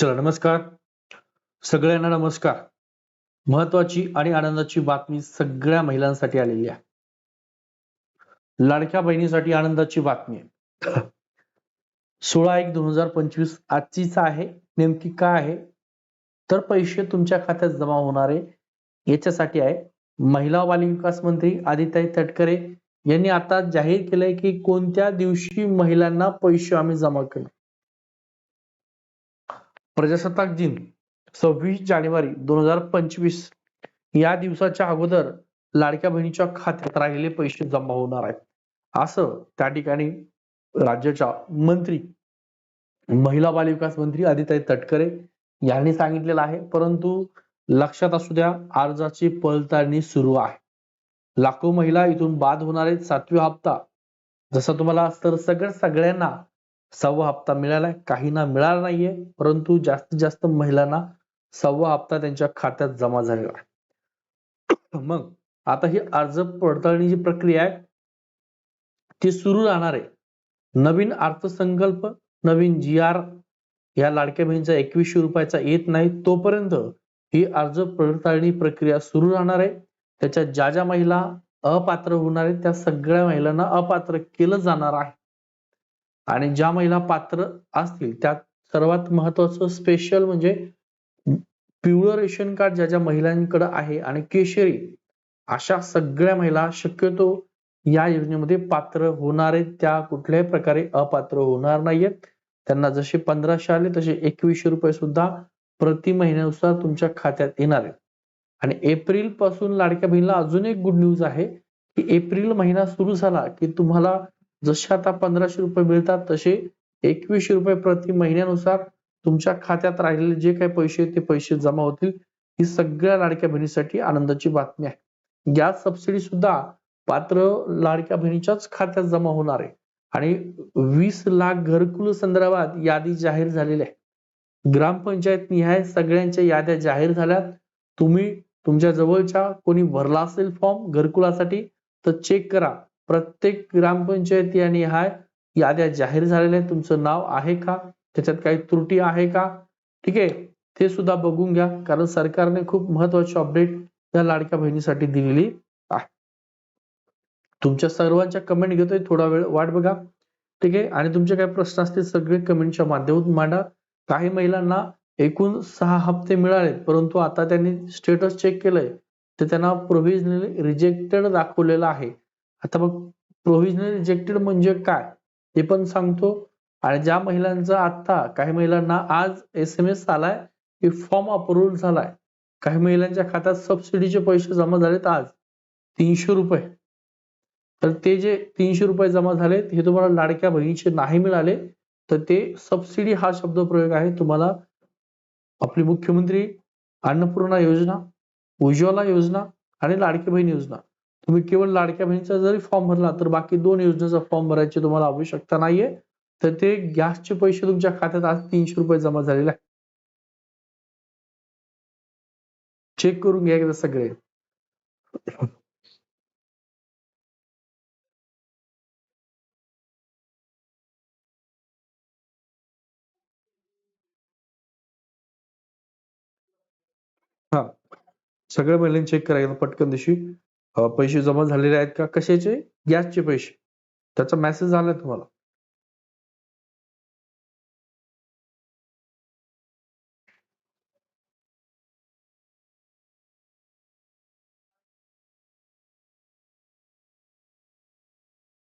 चला नमस्कार. सगळ्यांना नमस्कार. महत्वाची आणि आनंदाची बातमी सगळ्या महिलांसाठी आलेली आहे. लाडक्या बहिणीसाठी आनंदाची बातमी आहे. सोळा एक दोन हजार पंचवीस आजचीच आहे नेमकी काय आहे? तर पैसे तुमच्या खात्यात जमा होणार आहे याच्यासाठी आहे. महिला व बालविकास मंत्री आदिताई तटकरे यांनी आता जाहीर केलंय की कोणत्या दिवशी महिलांना पैसे आम्ही जमा केले प्रजासत्ताक दिन सव्वीस जानेवारी दोन हजार पंचवीस. या दिवसाच्या अगोदर लाडक्या बहिणीच्या खात्यात राहिलेले पैसे जमा होणार आहेत. असं त्या ठिकाणी राज्याच्या मंत्री महिला बालविकास मंत्री आदिताई तटकरे यांनी सांगितलेलं आहे. परंतु लक्षात असू द्या अर्जाची पडताळणी सुरू आहे. लाखो महिला इथून बाद होणार आहेत. सातवी हप्ता. जसं तुम्हाला तर सगळ्या सगळ्यांना सव्वा हप्ता मिळालाय काहींना मिळाला नाहीये. परंतु जास्तीत जास्त महिलांना सव्वा हप्ता त्यांच्या खात्यात जमा झालेला आहे. मग आता ही अर्ज पडताळणीची प्रक्रिया आहे. ती सुरू राहणार आहे. नवीन अर्थसंकल्प नवीन जी आर या लाडक्या बहिणीचा एकवीसशे रुपयाचा येत नाही. तोपर्यंत ही अर्ज पडताळणी प्रक्रिया सुरू राहणार आहे. त्याच्या ज्या ज्या महिला अपात्र होणार आहेत त्या सगळ्या महिलांना अपात्र केलं जाणार आहे. आणि ज्या महिला पात्र असतील त्यात सर्वात महत्वाचं स्पेशल म्हणजे पिवळं रेशन कार्ड ज्या ज्या महिलांकडे आहे आणि केशरी अशा सगळ्या महिला शक्यतो या योजनेमध्ये पात्र होणार आहेत. त्या कुठल्याही प्रकारे अपात्र होणार नाहीयेत. त्यांना जसे पंधराशे आले तसे एकवीसशे रुपये सुद्धा प्रति महिन्यानुसार तुमच्या खात्यात येणार आहेत. आणि एप्रिलपासून लाडक्या बहिणीला अजून एक गुड न्यूज आहे की एप्रिल महिना सुरू झाला की तुम्हाला जसे आता पंधराशे रुपये मिळतात तसे एकवीसशे रुपये प्रति महिन्यानुसार तुमच्या खात्यात राहिलेले जे काही पैसे ते पैसे जमा होतील. ही सगळ्या लाडक्या बहिणीसाठी आनंदाची बातमी आहे. गॅस सबसिडी सुद्धा पात्र लाडक्या बहिणीच्याच खात्यात जमा होणार आहे. आणि वीस लाख घरकुल संदर्भात यादी जाहीर झालेली आहे ग्रामपंचायत निहाय सगळ्यांच्या याद्या जाहीर झाल्यात. तुम्ही तुमच्या जवळच्या कोणी भरला असेल फॉर्म घरकुलासाठी तर चेक करा. प्रत्येक ग्रामपंचायत आणि हाय याद्या जाहीर झालेल्या आहेत. तुमचं नाव आहे का? त्याच्यात काही त्रुटी आहे का? ठीक आहे. ते सुद्धा बघून घ्या. कारण सरकारने खूप महत्वाची अपडेट या लाडक्या बहिणीसाठी दिलेली आहे. तुमच्या सर्वांच्या कमेंट घेतोय. थोडा वेळ वाट बघा. ठीक आहे. आणि तुमचे काही प्रश्न असतील सगळे कमेंटच्या माध्यमातून मांडा. काही महिलांना एकूण सहा हप्ते मिळाले परंतु आता त्यांनी स्टेटस चेक केलंय. तर त्यांना प्रोव्हिजनली रिजेक्टेड दाखवलेलं आहे. आता मग प्रोव्हिजनल रिजेक्टेड म्हणजे काय? ते पण सांगतो. आणि ज्या महिलांचा आता काही महिलांना आज एस एम एस आलाय की फॉर्म अप्रुव्ह झालाय. काही महिलांच्या खात्यात सबसिडीचे पैसे जमा झालेत आज. तीनशे रुपये. तर ते जे तीनशे रुपये जमा झालेत हे तुम्हाला लाडक्या बहिणीचे नाही मिळाले. तर ते सबसिडी हा शब्द प्रयोग आहे तुम्हाला आपली मुख्यमंत्री अन्नपूर्णा योजना उज्ज्वला योजना आणि लाडकी बहीण योजना. तुम्ही केवळ लाडक्या बहिणीचा जरी फॉर्म भरला तर बाकी दोन योजनेचा फॉर्म भरायची तुम्हाला आवश्यकता नाहीये. तर ते गॅसचे पैसे तुमच्या खात्यात आज तीनशे रुपये जमा झालेले आहे चेक करून घ्या एकदा सगळे. हा. सगळ्या महिलांनी चेक करायला पटकन दिवशी पैसे जमा झालेले आहेत का? कशाचे? गॅसचे पैसे. त्याचा मेसेज झालाय तुम्हाला.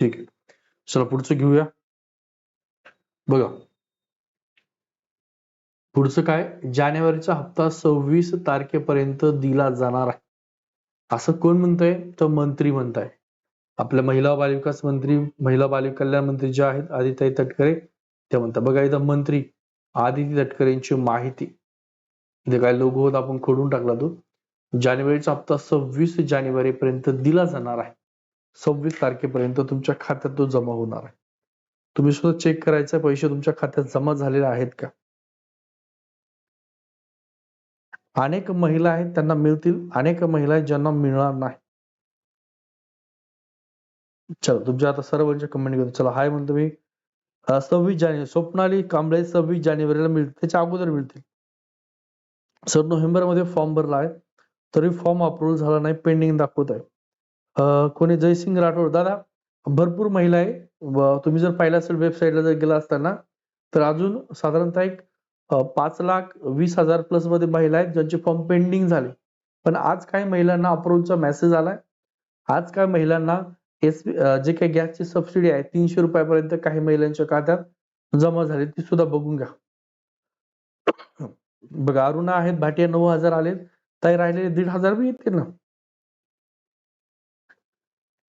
ठीक आहे. चला पुढचं घेऊया. बघा. पुढचं काय? जानेवारीचा हप्ता सव्वीस तारखेपर्यंत दिला जाणार आहे. असं कोण म्हणतंय? तर मंत्री म्हणताय. आपल्या महिला बालविकास मंत्री महिला बाल कल्याण मंत्री जे आहेत आदिताई तटकरे ते म्हणतात. बघा इथं मंत्री आदिती तटकरेंची माहिती. इथे काय लोगो होता आपण खोडून टाकला तो. जानेवारीचा हप्ता सव्वीस जानेवारी पर्यंत दिला जाणार आहे. सव्वीस तारखेपर्यंत तुमच्या खात्यात तो जमा होणार आहे. तुम्ही सुद्धा चेक करायचे पैसे तुमच्या खात्यात जमा झालेले आहेत का? अनेक महिला आहेत त्यांना मिळतील. अनेक महिला आहेत ज्यांना मिळणार नाही. चला तुमच्या आता सर्वांच्या कमेंट घेतो. चला हाय म्हणतो मी. सव्वीस जानेवारी स्वप्नाली कांबळे सव्वीस जानेवारीला मिळतील. त्याच्या अगोदर मिळतील. सर नोव्हेंबरमध्ये फॉर्म भरला आहे. तरी फॉर्म अप्रुव्हल झाला नाही पेंडिंग दाखवत आहे. कोणी? जयसिंग राठोड. दादा भरपूर महिला आहे. तुम्ही जर पाहिलं असेल वेबसाईटला जर गेला असताना तर अजून साधारणतः एक पाच लाख वीस हजार प्लसमध्ये महिला आहेत ज्यांचे फॉर्म पेंडिंग झाले. पण आज काही महिलांना अप्रूव्हचा मेसेज आलाय. आज काही महिलांना एस जे काही गॅसची सबसिडी आहे तीनशे रुपयापर्यंत काही महिलांच्या खात्यात जमा झाली ती सुद्धा बघून घ्या. बघा अरुणा आहेत भाटिया नऊ हजार आलेत. ताई राहिलेले दीड हजार बी येतील ना?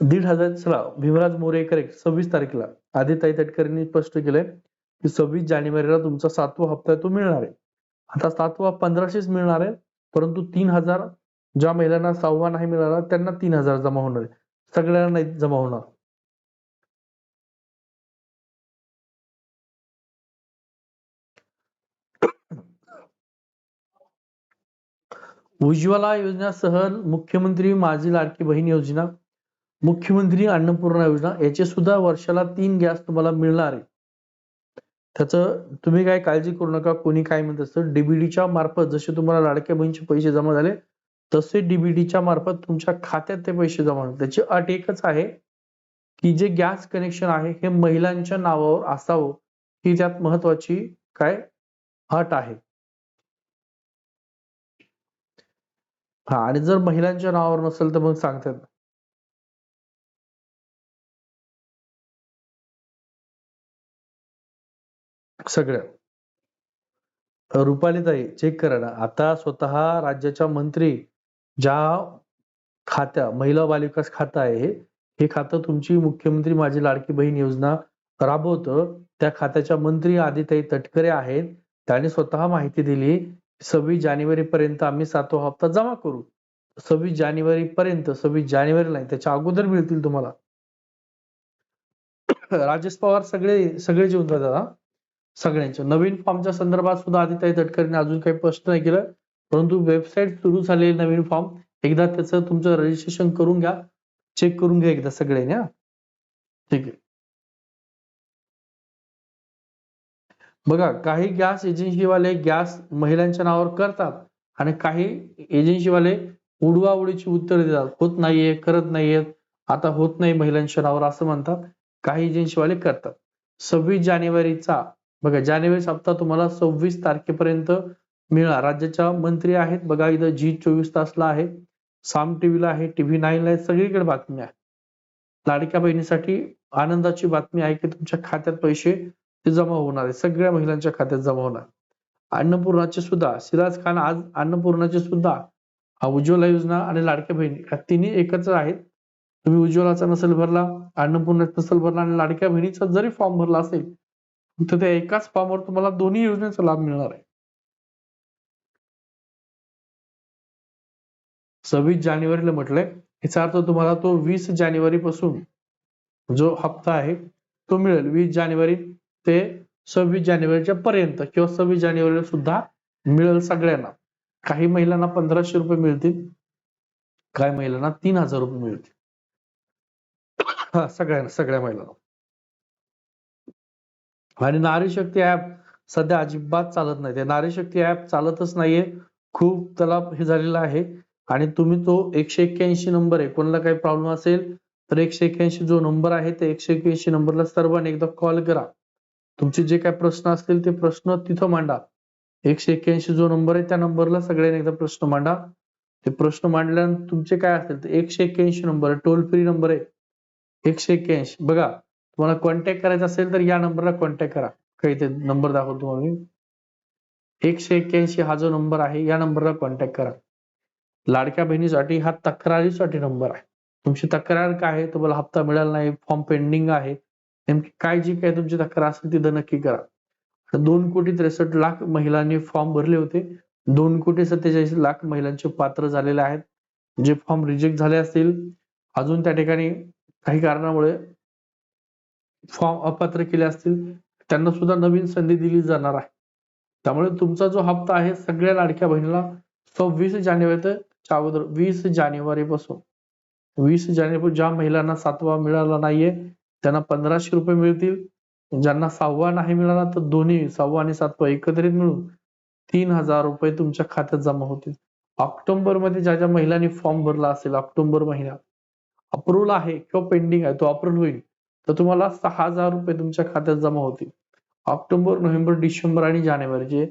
दीड हजार चला भीमराज मोरेकर एक सव्वीस तारखेला. आदिताई तटकरेंनी स्पष्ट केलंय. की सव्वीस जानेवारीला तुमचा सातवा हप्ता तो मिळणार आहे. आता सातवा पंधराशेच मिळणार आहे परंतु तीन हजार ज्या महिलांना सहावा नाही मिळाला त्यांना तीन हजार जमा होणार आहे. सगळ्यांना नाही जमा होणार. उज्ज्वला योजनासह मुख्यमंत्री माझी लाडकी बहीण योजना मुख्यमंत्री अन्नपूर्णा योजना याचे सुद्धा वर्षाला तीन गॅस तुम्हाला मिळणार आहे. त्याचं तुम्ही काय काळजी करू नका कोणी काय म्हणत असतं डीबीडीच्या मार्फत जसे तुम्हाला लाडक्या बहिणीचे पैसे जमा झाले तसे डीबीडीच्या मार्फत तुमच्या खात्यात ते पैसे जमा झाले. त्याची अट एकच आहे की जे गॅस कनेक्शन आहे हे महिलांच्या नावावर असावं ही त्यात महत्वाची काय अट आहे. हा आणि जर महिलांच्या नावावर नसेल तर मग सांगतात. सगळ्या रुपालीताई चेक करा ना. आता स्वतः राज्याच्या मंत्री ज्या खात्या महिला बालविकास खातं आहे हे खातं तुमची मुख्यमंत्री माझी लाडकी बहीण योजना राबवतं. त्या खात्याच्या मंत्री आदिताई तटकरे आहेत. त्यांनी स्वतः माहिती दिली सव्वीस जानेवारी पर्यंत आम्ही सातवा हप्ता जमा करू. सव्वीस जानेवारी पर्यंत सव्वीस जानेवारी नाही त्याच्या अगोदर मिळतील तुम्हाला. राजेश पवार सगळे सगळे जेवण दादा सगळ्यांच्या. नवीन फॉर्मच्या संदर्भात सुद्धा आदित्य तटकरेने अजून काही स्पष्ट नाही केलं. परंतु वेबसाईट सुरू झालेली नवीन फॉर्म एकदा त्याचं तुमचं रजिस्ट्रेशन करून घ्या. चेक करून घ्या एकदा सगळ्यांनी हा. ठीक आहे. बघा काही गॅस एजन्सीवाले गॅस महिलांच्या नावावर करतात आणि काही एजन्सीवाले उडवाउडीची उत्तर देतात. होत नाहीये करत नाहीयेत आता होत नाही महिलांच्या नावावर असं म्हणतात. काही एजन्सीवाले करतात. सव्वीस जानेवारीचा बघा जानेवारी हप्ता तुम्हाला सव्वीस तारखेपर्यंत मिळणार. राज्याच्या मंत्री आहेत. बघा इथं जी चोवीस तासला आहे. साम टीव्हीला आहे टीव्ही नाईनला आहे. सगळीकडे बातमी आहे. लाडक्या बहिणीसाठी आनंदाची बातमी आहे की तुमच्या खात्यात पैसे ते जमा होणार आहे सगळ्या महिलांच्या खात्यात जमा होणार. अन्नपूर्णाचे सुद्धा सिराज खान आज अन्नपूर्णाचे सुद्धा हा उज्ज्वला योजना आणि लाडक्या बहिणी या तिन्ही एकत्र आहेत. तुम्ही उज्ज्वलाचा नसेल भरला अन्नपूर्णाचा नसेल भरला आणि लाडक्या बहिणीचा जरी फॉर्म भरला असेल तर त्या एकाच फॉर्मवर तुम्हाला दोन्ही योजनेचा लाभ मिळणार आहे. सव्वीस जानेवारीला म्हटलंय. याचा अर्थ तुम्हाला तो वीस जानेवारी पासून जो हप्ता आहे तो मिळेल. वीस जानेवारी ते सव्वीस जानेवारीच्या पर्यंत किंवा सव्वीस जानेवारीला सुद्धा मिळेल सगळ्यांना. काही महिलांना पंधराशे रुपये मिळतील. काही महिलांना तीन हजार रुपये मिळतील. हा सगळ्यांना सगळ्या महिलांना. आणि नारी शक्ती ऍप सध्या अजिबात चालत नाही. ते नारी शक्ती ऍप चालतच नाहीये. खूप त्याला हे झालेलं आहे. आणि तुम्ही तो एकशे एक्क्याऐंशी नंबर आहे. कोणाला काही प्रॉब्लेम असेल तर एकशे एक्क्याऐंशी जो नंबर आहे ते एकशे एक्क्याऐंशी नंबरला सर्वांनी एकदा कॉल करा. तुमचे जे काही प्रश्न असतील ते प्रश्न तिथं मांडा. एकशे एक्क्याऐंशी जो नंबर आहे त्या नंबरला सगळ्यांनी एकदा प्रश्न मांडा. ते प्रश्न मांडल्यानंतर तुमचे काय असतील तर एकशे एक्क्याऐंशी नंबर आहे. टोल फ्री नंबर आहे. एकशे एक्क्याऐंशी. बघा तुम्हाला कॉन्टॅक्ट करायचा असेल तर या नंबरला कॉन्टॅक्ट करा. काही ते नंबर दाखवतो तुम्हाला मी एकशे एक्क्याऐंशी हा जो नंबर आहे या नंबरला कॉन्टॅक्ट करा. लाडक्या बहिणीसाठी हा तक्रारीसाठी नंबर आहे. तुमची तक्रार काय आहे? तुम्हाला हप्ता मिळाला नाही फॉर्म पेंडिंग आहे. नेमकी काय जी काय तुमची तक्रार असेल तिथं नक्की करा. दोन कोटी त्रेसष्ट लाख महिलांनी फॉर्म भरले होते. दोन कोटी सत्तेचाळीस लाख महिलांचे पात्र झालेले आहेत. जे फॉर्म रिजेक्ट झाले असतील अजून त्या ठिकाणी काही कारणामुळे फॉर्म अपात्र केले असतील त्यांना सुद्धा नवीन संधी दिली जाणार आहे. त्यामुळे तुमचा जो हप्ता आहे सगळ्या लाडक्या बहिणीला सव्वीस जानेवारीच्या अगोदर वीस जानेवारी पासून. वीस जानेवारी ज्या महिलांना सातवा मिळाला नाहीये त्यांना पंधराशे रुपये मिळतील. ज्यांना सहावा नाही मिळाला तर दोन्ही सहावा आणि सातवा एकत्रित मिळून तीन हजार रुपये तुमच्या खात्यात जमा होतील. ऑक्टोबरमध्ये ज्या ज्या महिलांनी फॉर्म भरला असेल ऑक्टोबर महिन्यात अप्रूव्हल आहे किंवा पेंडिंग आहे तो अप्रुव्हल होईल. तर तुम्हाला सहा हजार रुपये तुमच्या खात्यात जमा होतील. ऑक्टोबर नोव्हेंबर डिसेंबर आणि जानेवारी जे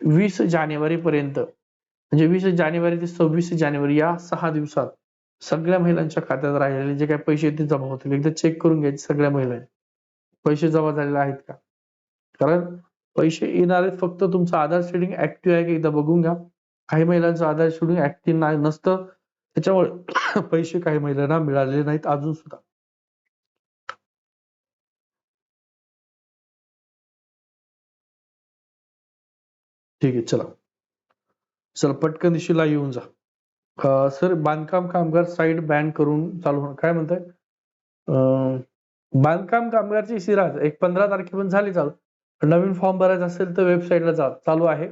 वीस जानेवारी पर्यंत म्हणजे वीस जानेवारी ते सव्वीस जानेवारी या सहा दिवसात सगळ्या महिलांच्या खात्यात राहिलेले जे काही पैसे ते जमा होतील. एकदा चेक करून घ्यायचे सगळ्या महिलांनी पैसे जमा झालेले आहेत का? कारण पैसे येणारे फक्त तुमचं आधार शेडिंग ऍक्टिव्ह आहे का एकदा बघून घ्या. काही महिलांचं आधार शेडिंग ऍक्टिव्ह नाही नसतं. त्याच्यामुळे पैसे काही महिलांना मिळालेले नाहीत अजून सुद्धा. ठीक आहे चला. चला पटकन दिशेला येऊन जा. सर बांधकाम कामगार साईड बॅन करून चालू होणार. काय म्हणताय? अं, बांधकाम कामगारची सिराज एक पंधरा तारखेपर्यंत झाली चालू. नवीन फॉर्म भरायचा असेल तर वेबसाईटला जा चालू आहे.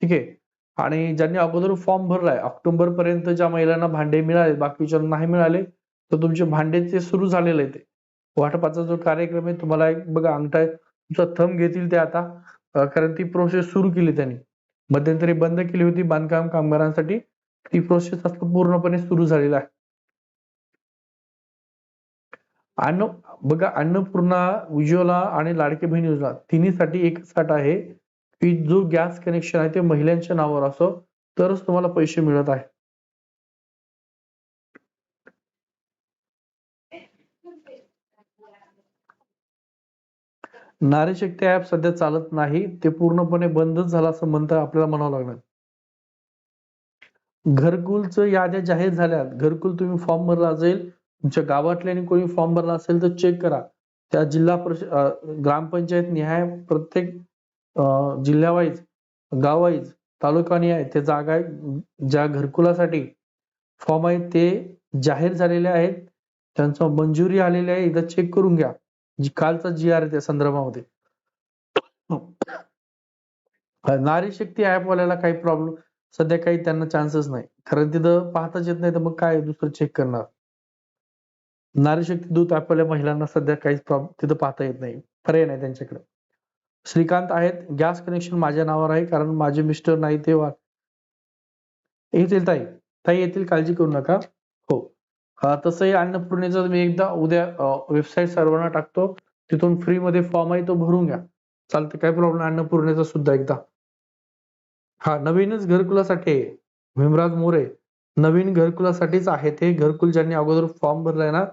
ठीक आहे? आणि ज्यांनी अगोदर फॉर्म भरलाय ऑक्टोबर पर्यंत ज्या महिलांना भांडे मिळाले बाकीच्या नाही मिळाले तर तुमचे भांडे ते सुरू झालेले आहे ते. वाटपाचा जो कार्यक्रम आहे तुम्हाला एक बघा अंगठा तुमचा थंब घेतील ते आता. कारण ती प्रोसेस सुरू केली त्यांनी. मध्यंतरी बंद केली होती बांधकाम कामगारांसाठी. ती प्रोसेस आता पूर्णपणे सुरू झालेला आहे. अन्न बघा अन्नपूर्णा उज्ज्वला आणि लाडकी बहीण योजना तिन्हीसाठी एक साठ आहे. की जो गॅस कनेक्शन आहे ते महिलांच्या नावावर असो तरच तुम्हाला पैसे मिळत आहे. नारी शक्ती ऍप सध्या चालत नाही. ते पूर्णपणे बंदच झालं असं म्हणता आपल्याला म्हणावं लागणार. घरकुलचं याद्या जाहीर झाल्यात. घरकुल तुम्ही फॉर्म भरला असेल तुमच्या गावातल्याने कोणी फॉर्म भरला असेल तर चेक करा. त्या जिल्हा परिषद ग्रामपंचायत निहाय प्रत्येक जिल्ह्यावाईज गाववाईज तालुका निहाय ते जागा आहे, ज्या घरकुलासाठी फॉर्म आहेत ते जाहीर झालेले आहेत. त्यांचं मंजुरी आलेली आहे. एकदा चेक करून घ्या. जी कालचा जी आर त्या संदर्भामध्ये. नारी शक्ती ऍप वाल्याला काही प्रॉब्लेम सध्या काही त्यांना चान्सेस नाही. कारण तिथं पाहताच येत नाही तर मग काय दुसरं चेक करणार. नारी शक्ती दूत ऍपवाल्या महिलांना सध्या काहीच प्रॉब्लेम तिथं पाहता येत नाही. पर्याय नाही त्यांच्याकडे. श्रीकांत आहेत. गॅस कनेक्शन माझ्या नावावर आहे कारण माझे मिस्टर नाही ते वा येतील ताई. ताई येतील? काळजी करू नका. हो. तसंही अन्नपूर्णेचं मी एकदा उद्या वेबसाईट सर्वांना टाकतो. तिथून फ्री मध्ये फॉर्म आहे तो भरून घ्या. चालतं काय प्रॉब्लेम अन्नपूर्णेचा सुद्धा एकदा. हा नवीनच घरकुलासाठी आहे. भीमराज मोरे नवीन घरकुलासाठीच आहे ते घरकुल ज्यांनी अगोदर फॉर्म भरलाय ना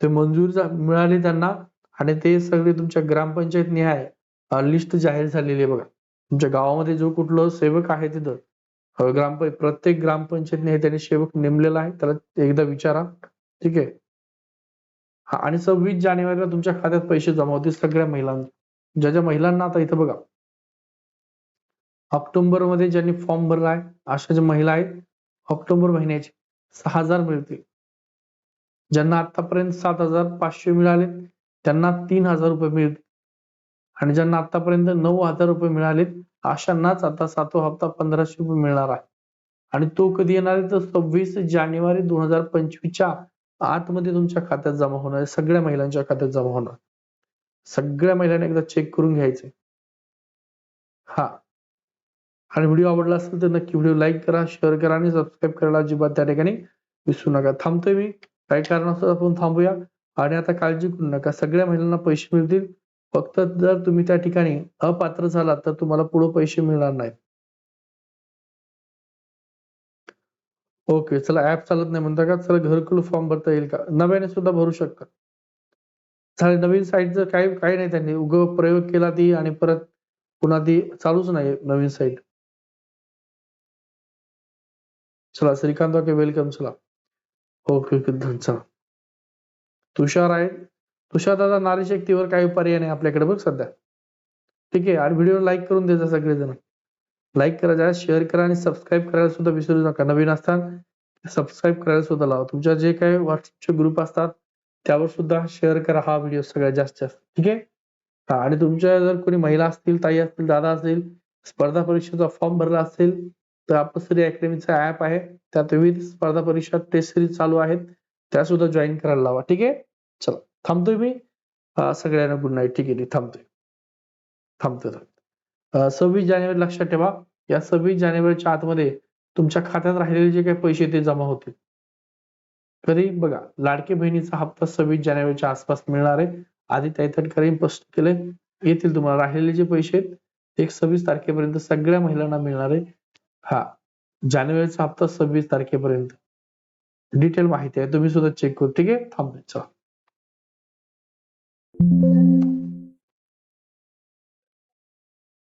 ते मंजूर मिळाली मिळाले त्यांना. आणि ते सगळे तुमच्या ग्रामपंचायत निहाय लिस्ट जाहीर झालेली आहे बघा. तुमच्या गावामध्ये जो कुठलं सेवक आहे तिथं. अ, ग्रामपं प्रत्येक ग्रामपंचायतने त्यांनी सेवक नेमलेला आहे. त्याला एकदा विचारा. ठीक आहे. हा आणि सव्वीस जानेवारीला तुमच्या खात्यात पैसे जमा होतील सगळ्या महिलांना. ज्या ज्या महिलांना आता इथं बघा. ऑक्टोबरमध्ये ज्यांनी फॉर्म भरला आहे अशा ज्या महिला आहेत ऑक्टोबर महिन्याचे सहा हजार मिळतील. ज्यांना आतापर्यंत सात हजार पाचशे मिळाले त्यांना तीन हजार रुपये मिळतील. आणि ज्यांना आतापर्यंत नऊ हजार रुपये मिळालेत अशांनाच आता सातवा हप्ता पंधराशे रुपये मिळणार आहे. आणि तो कधी येणार आहे? तर सव्वीस जानेवारी दोन हजार पंचवीसच्या आतमध्ये तुमच्या खात्यात जमा होणार सगळ्या महिलांच्या खात्यात जमा होणार. सगळ्या महिलांना एकदा चेक करून घ्यायचे हा. आणि व्हिडिओ आवडला असेल तर नक्की व्हिडिओ लाईक करा शेअर करा आणि सबस्क्राईब करायला अजिबात त्या ठिकाणी विसरू नका. थांबतोय मी. काही कारणास्तव आपण थांबूया. आणि आता काळजी करू नका. सगळ्या महिलांना पैसे मिळतील. फक्त जर तुम्ही त्या ठिकाणी अपात्र झालात तर तुम्हाला पुढे पैसे मिळणार नाहीत. ओके चला ऍप चालत नाही म्हणता का? चला घरकुल फॉर्म भरता येईल का? नव्याने सुद्धा भरू शकता. चालेल नवीन साईटचं काही काही नाही त्यांनी. उग प्रयोग केला ती आणि परत पुन्हा ती चालूच नाही नवीन साईट चला श्रीकांत ओके वेलकम चला. ओके ओके धन चला. तुषार आहे. तुषार दादा नारी शक्तीवर काही पर्याय नाही आपल्याकडे बघ सध्या. ठीक आहे आणि व्हिडिओ लाईक करून द्यायचा सगळेजण. लाईक करा जरा शेअर करा आणि सबस्क्राईब करायला सुद्धा विसरू नका. नवीन असतात सबस्क्राईब करायला सुद्धा लावा. तुमच्या जे काही व्हॉट्सअपचे ग्रुप असतात त्यावर सुद्धा शेअर करा हा व्हिडिओ सगळ्यात जास्त. जास्त ठीक आहे? हा आणि तुमच्या जर कोणी महिला असतील ताई असतील दादा असतील स्पर्धा परीक्षेचा फॉर्म भरला असेल तर आपसरी अकॅडमीचा ऍप आहे. त्यात विविध स्पर्धा परीक्षा टेस्ट सिरीज चालू आहेत. त्या सुद्धा जॉईन करायला लावा. ठीक आहे? चला थांबतोय मी. सगळ्यांना गुड नाईट ठीक आहे थांबतोय. थांबतोय सव्वीस जानेवारी लक्षात ठेवा. या सव्वीस जानेवारीच्या आतमध्ये तुमच्या खात्यात राहिलेले जे काही पैसे ते जमा होतील. तरी बघा लाडकी बहिणीचा हप्ता सव्वीस जानेवारीच्या आसपास मिळणार आहे. आधी तटकरेंनी स्पष्ट केले. येतील तुम्हाला. राहिलेले जे पैसे आहेत ते सव्वीस तारखेपर्यंत सगळ्या महिलांना मिळणार आहे. हा जानेवारीचा हप्ता सव्वीस तारखेपर्यंत. डिटेल माहिती आहे. तुम्ही सुद्धा चेक करू ठीक आहे? थांबते चला.